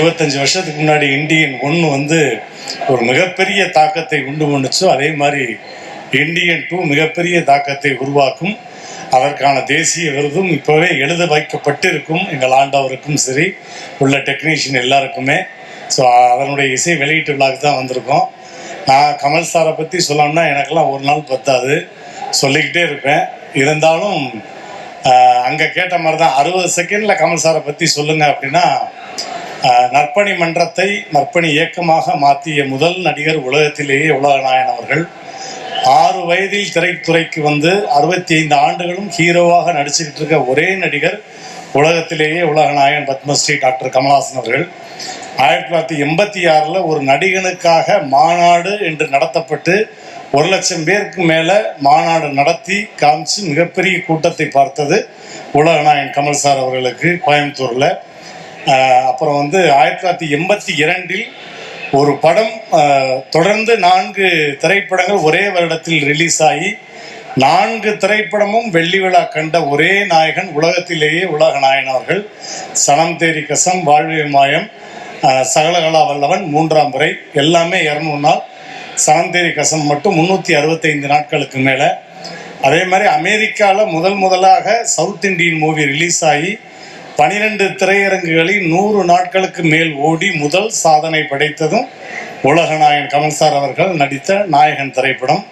இருபத்தஞ்சு வருஷத்துக்கு முன்னாடி இந்தியன் ஒன்று வந்து ஒரு மிகப்பெரிய தாக்கத்தை உண்டு பண்ணுச்சோ. அதே மாதிரி இந்தியன் டூ மிகப்பெரிய தாக்கத்தை உருவாக்கும். அதற்கான தேசிய விருதும் இப்போவே எழுத வைக்கப்பட்டு இருக்கும் எங்கள் ஆண்டவருக்கும் சரி உள்ள டெக்னீஷியன் எல்லாருக்குமே. ஸோ அதனுடைய இசை வெளியீட்டு விழாவுக்கு தான் வந்திருக்கோம். நான் கமல் சாரை பற்றி சொல்லணும்னா எனக்கெல்லாம் ஒரு நாள் பத்தாது. சொல்லிக்கிட்டே இருப்பேன். இருந்தாலும் அங்கே கேட்ட மாதிரி தான் அறுபது செகண்டில் கமல் சாரை பற்றி சொல்லுங்கள் அப்படின்னா நற்பணி மன்றத்தை நற்பணி இயக்கமாக மாற்றிய முதல் நடிகர் உலகத்திலேயே உலகநாயன் அவர்கள். ஆறு வயதில் திரைத்துறைக்கு வந்து அறுபத்தி ஐந்து ஆண்டுகளும் ஹீரோவாக நடிச்சுக்கிட்டு இருக்க ஒரே நடிகர் உலகத்திலேயே உலகநாயகன் பத்மஸ்ரீ டாக்டர் கமலஹாசன் அவர்கள். ஆயிரத்தி தொள்ளாயிரத்தி எண்பத்தி ஆறில் ஒரு நடிகனுக்காக மாநாடு என்று நடத்தப்பட்டு ஒரு லட்சம் பேருக்கு மேலே மாநாடு நடத்தி காமிச்சு மிகப்பெரிய கூட்டத்தை பார்த்தது உலகநாயகன் கமல் சார் அவர்களுக்கு கோயம்புத்தூரில். அப்புறம் வந்து ஆயிரத்தி தொள்ளாயிரத்தி எண்பத்தி இரண்டில் ஒரு படம் தொடர்ந்து நான்கு திரைப்படங்கள் ஒரே வருடத்தில் ரிலீஸ் ஆகி நான்கு திரைப்படமும் வெள்ளி விழா கண்ட ஒரே நாயகன் உலகத்திலேயே உலக நாயனார்கள் அவர்கள். சனம் தேரி கசம் வாழ்வே மாயம் சகலகலா வல்லவன் மூன்றாம் முறை. எல்லாமே இரநூறு நாள். சனம் தேரி கசம் மட்டும் முந்நூற்றி அறுபத்தைந்து நாட்களுக்கு மேலே. அதே மாதிரி அமெரிக்காவில் முதல் முதலாக சவுத் இண்டியன் மூவி ரிலீஸ் ஆகி பனிரெண்டு திரையரங்குகளில் நூறு நாட்களுக்கு மேல் ஓடி முதல் சாதனை படைத்ததும் உலகநாயகன் கமல் சார் அவர்கள் நடித்த நாயகன் திரைப்படம்.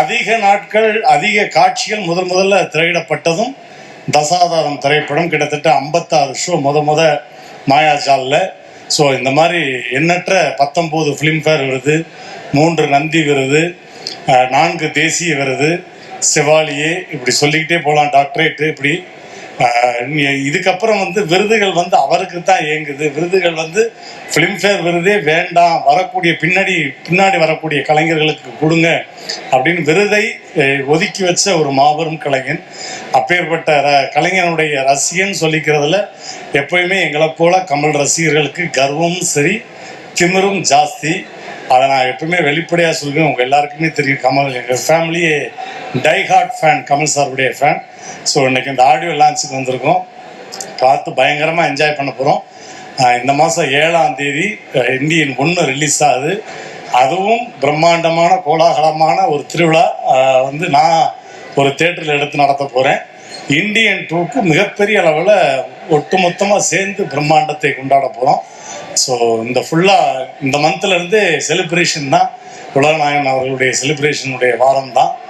அதிக நாட்கள் அதிக காட்சிகள் முதல் முதல்ல திரையிடப்பட்டதும் தசாதாரம் திரைப்படம் கிட்டத்தட்ட ஐம்பத்தாறு ஷோ முத முத மாயாஜாலில். ஸோ இந்த மாதிரி எண்ணற்ற பத்தொம்போது ஃபிலிம்ஃபேர் விருது மூன்று நந்தி விருது நான்கு தேசிய விருது செவாலியே இப்படி சொல்லிக்கிட்டே போகலாம் டாக்டரேட்டு இப்படி இதுக்கப்புறம் வந்து விருதுகள் வந்து அவருக்கு தான் இயங்குது. விருதுகள் வந்து ஃபிலிம்ஃபேர் விருதே வேண்டாம். வரக்கூடிய பின்னாடி பின்னாடி வரக்கூடிய கலைஞர்களுக்கு கொடுங்க அப்படின்னு விருதை ஒதுக்கி வச்ச ஒரு மாபெரும் கலைஞன். அப்பேற்பட்ட ர- கலைஞனுடைய ரசிகன் சொல்லிக்கிறதுல எப்பயுமே எங்களை போல கமல் ரசிகர்களுக்கு கர்வமும் சரி திமிரும் ஜாஸ்தி. அதை நான் எப்பவுமே வெளிப்படையாக சொல்லுவேன் உங்கள் எல்லாருக்குமே தெரியும். கமல் எங்கள் ஃபேமிலியே டைஹார்ட் ஃபேன் கமல் சாருடைய ஃபேன் ஸோ இன்னைக்கு இந்த ஆடியோ லான்ச்சுக்கு வந்திருக்கோம். பார்த்து பயங்கரமாக என்ஜாய் பண்ண போகிறோம் இந்த மாதம் ஏழாம் தேதி இந்தியன் ஒன்று ரிலீஸ் ஆகுது. அதுவும் பிரம்மாண்டமான கோலாகலமான ஒரு திருவிழா. வந்து நான் ஒரு தேட்டரில் எடுத்து நடத்த போகிறேன் இந்தியன் டூக்கு மிகப்பெரிய அளவில் ஒட்டுமொத்தமாக சேர்ந்து பிரம்மாண்டத்தை கொண்டாட போகிறோம் ஸோ இந்த ஃபுல்லாக இந்த மந்த்லேருந்து செலிப்ரேஷன் தான். உலகநாயகன் அவர்களுடைய செலிப்ரேஷனுடைய வாரம் தான்.